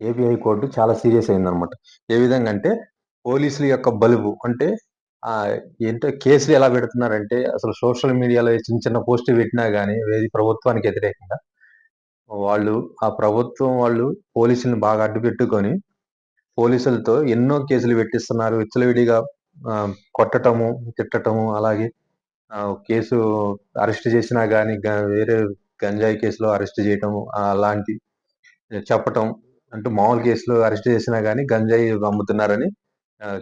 API court చాలా serious అయిందనమాట. ఏ విధంగా అంటే పోలీసుల యొక్క బలుబు అంటే ఏంటో కేసులు ఎలా పెడుతున్నారంటే అసలు సోషల్ మీడియాలో చిన్న చిన్న పోస్టులు పెట్టినా కానీ ఏది ప్రభుత్వానికి వ్యతిరేకంగా వాళ్ళు ఆ ప్రభుత్వం వాళ్ళు పోలీసులను బాగా అడ్డు పెట్టుకొని పోలీసులతో ఎన్నో కేసులు పెట్టిస్తున్నారు. విచ్చలవిడిగా కొట్టటము తిట్టటము అలాగే కేసు అరెస్ట్ చేసినా కానీ వేరే గంజాయి కేసులో అరెస్ట్ చేయటము అలాంటి చెప్పటం అంటే మామూలు కేసులో అరెస్ట్ చేసినా కానీ గంజాయి అమ్ముతున్నారని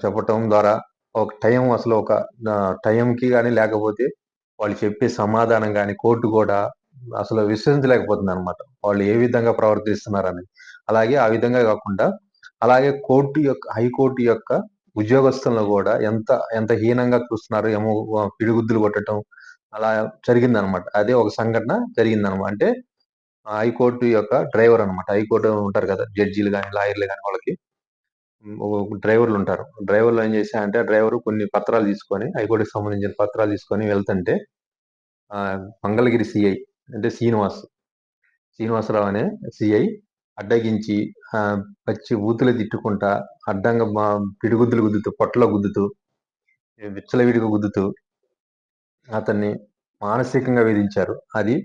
చెప్పటం ద్వారా ఒక టైం అసలు ఒక టైంకి కానీ లేకపోతే వాళ్ళు చెప్పే సమాధానం కానీ కోర్టు కూడా అసలు విశ్వసించలేకపోతుంది అనమాట వాళ్ళు ఏ విధంగా ప్రవర్తిస్తున్నారని. అలాగే ఆ విధంగా కాకుండా అలాగే కోర్టు యొక్క హైకోర్టు యొక్క ఉద్యోగస్తులను కూడా ఎంత ఎంత హీనంగా చూస్తున్నారు ఏమో పిడిగుద్దులు కొట్టడం అలా జరిగిందనమాట అదే ఒక సంఘటన జరిగిందనమాట అంటే హైకోర్టు యొక్క డ్రైవర్ అనమాట హైకోర్టు ఉంటారు కదా జడ్జీలు కానీ లాయర్లు కానీ వాళ్ళకి. డ్రైవర్లు ఉంటారు. డ్రైవర్లు ఏం చేశారంటే ఆ డ్రైవర్ కొన్ని పత్రాలు తీసుకొని హైకోర్టుకి సంబంధించిన పత్రాలు తీసుకొని వెళ్తుంటే మంగళగిరి సిఐ అంటే శ్రీనివాస్ శ్రీనివాసరావు అనే సిఐ అడ్డగించి పచ్చి ఊతులు తిట్టుకుంటా అడ్డంగా మా పిడిగుద్దులు గుద్దుతూ పొట్టలో గుద్దుతూ విచ్చలవిడిగా గుద్దుతూ అతన్ని మానసికంగా వేధించారు. అది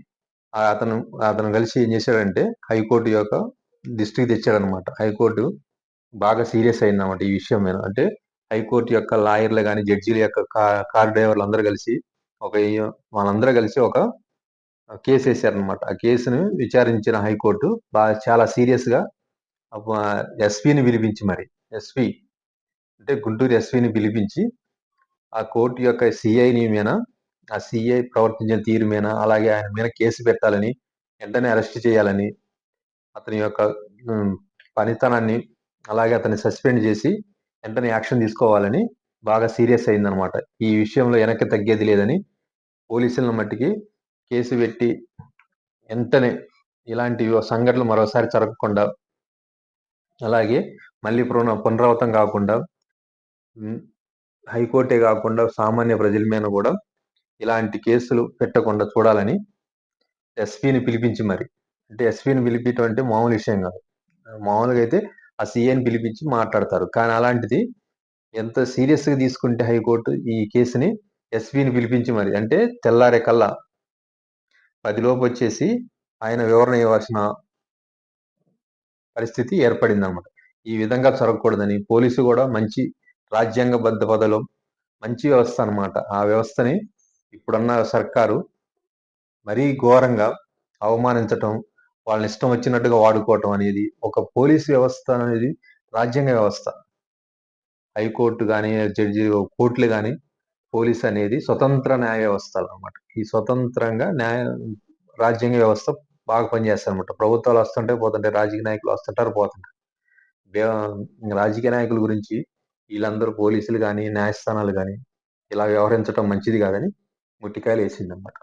అతను అతను కలిసి ఏం చేశాడంటే హైకోర్టు యొక్క దృష్టికి తెచ్చాడనమాట హైకోర్టు బాగా సీరియస్ అయిందన్నమాట ఈ విషయం మీద. అంటే హైకోర్టు యొక్క లాయర్లు కానీ జడ్జీల యొక్క కార్ డ్రైవర్లు అందరూ కలిసి ఒక వాళ్ళందరూ కలిసి ఒక కేసు వేశారనమాట ఆ కేసును విచారించిన హైకోర్టు బాగా చాలా సీరియస్గా ఎస్పీని పిలిపించి మరి ఎస్పీ అంటే గుంటూరు ఎస్పీని పిలిపించి ఆ కోర్టు యొక్క సిఐని మీద ఆ సిఐ ప్రవర్తించిన తీరు మీద అలాగే ఆయన మీద కేసు పెట్టాలని వెంటనే అరెస్ట్ చేయాలని అతని యొక్క పనితనాన్ని అలాగే అతన్ని సస్పెండ్ చేసి వెంటనే యాక్షన్ తీసుకోవాలని బాగా సీరియస్ అయిందనమాట. ఈ విషయంలో వెనక్కి తగ్గేది లేదని పోలీసులను మట్టికి కేసు పెట్టి వెంటనే ఇలాంటి సంఘటనలు మరోసారి జరగకుండా అలాగే మళ్ళీ పున పునరావృతం కాకుండా హైకోర్టే కాకుండా సామాన్య ప్రజల మీద కూడా ఇలాంటి కేసులు పెట్టకుండా చూడాలని ఎస్పీని పిలిపించి మరి. అంటే ఎస్పీని పిలిపించడం అంటే మామూలు విషయం కాదు. మామూలుగా అయితే ఆ సీఏని పిలిపించి మాట్లాడతారు. కానీ అలాంటిది ఎంత సీరియస్గా తీసుకుంటే హైకోర్టు ఈ కేసుని ఎస్పీని పిలిపించి మరి. అంటే తెల్లారే కల్లా పదిలోపు వచ్చేసి ఆయన వివరణ ఇవ్వాల్సిన పరిస్థితి ఏర్పడింది అనమాట ఈ విధంగా జరగకూడదని పోలీసు కూడా మంచి రాజ్యాంగబద్ధ పదలో మంచి వ్యవస్థ అన్నమాట ఆ వ్యవస్థని ఇప్పుడున్న సర్కారు మరీ ఘోరంగా అవమానించటం వాళ్ళని ఇష్టం వచ్చినట్టుగా వాడుకోవటం అనేది ఒక పోలీస్ వ్యవస్థ అనేది రాజ్యాంగ వ్యవస్థ. హైకోర్టు కానీ జడ్జి కోర్టులు కానీ పోలీస్ అనేది స్వతంత్ర న్యాయ వ్యవస్థ అన్నమాట. ఈ స్వతంత్రంగా న్యాయ రాజ్యాంగ వ్యవస్థ బాగా పనిచేస్తారు అనమాట ప్రభుత్వాలు వస్తుంటే పోతుంటే రాజకీయ నాయకులు వస్తుంటారు పోతుంటారు రాజకీయ నాయకుల గురించి వీళ్ళందరూ పోలీసులు కానీ న్యాయస్థానాలు కానీ ఇలా వ్యవహరించడం మంచిది కాదని ముట్టికాయలు వేసింది అనమాట